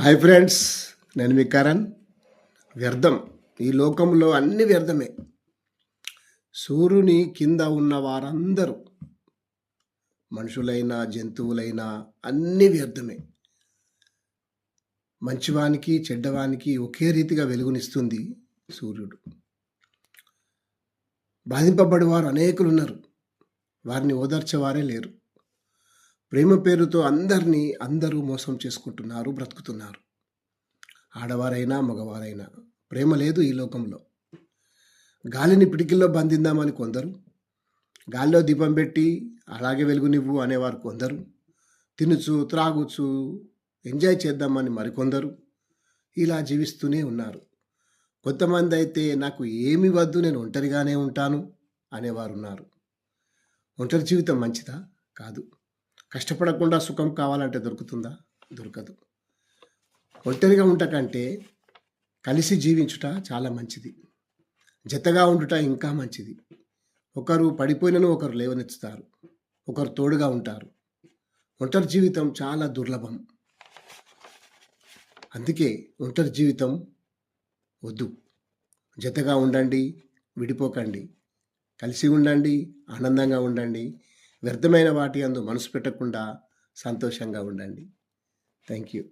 Hi friends నేను మీ కరణ్. వ్యర్థం. ఈ లోకంలో అన్ని వ్యర్థమే. సూర్యుని కింద ఉన్న వారందరూ మనుషులైనా జంతువులైనా అన్ని వ్యర్థమే. మంచివానికి చెడ్డవానికి ఒకే రీతిగా వెలుగునిస్తుంది సూర్యుడు. బాధింపబడేవారు అనేకులు ఉన్నారు వారిని ఓదార్చేవారే లేరు. ప్రేమ పేరుతో అందరినీ అందరూ మోసం చేసుకుంటున్నారు బ్రతుకుతున్నారు. ఆడవారైనా మగవారైనా ప్రేమ లేదు ఈ లోకంలో. గాలిని పిడికిల్లో బంధిందామని కొందరు గాలిలో దీపం పెట్టి అలాగే వెలుగునివ్వు అనేవారు కొందరు తినుచు త్రాగుచు ఎంజాయ్ చేద్దామని మరికొందరు ఇలా జీవిస్తూనే ఉన్నారు. కొంతమంది అయితే నాకు ఏమి వద్దు నేను ఒంటరిగానే ఉంటాను అనేవారు ఉన్నారు ఒంటరి జీవితం మంచిదా? కాదు. కష్టపడకుండా సుఖం కావాలంటే దొరుకుతుందా? దొరకదు. ఒంటరిగా ఉండటంటే కలిసి జీవించుట చాలా మంచిది. జతగా ఉండుట ఇంకా మంచిది. ఒకరు పడిపోయినను ఒకరు లేవనెత్తుతారు. ఒకరు తోడుగా ఉంటారు. ఒంటరి జీవితం చాలా దుర్లభం. అందుకే ఒంటరి జీవితం వద్దు. జతగా ఉండండి విడిపోకండి. కలిసి ఉండండి ఆనందంగా ఉండండి వ్యర్థమైన వాటి అందు మనసు పెట్టకుండా సంతోషంగా ఉండండి. Thank you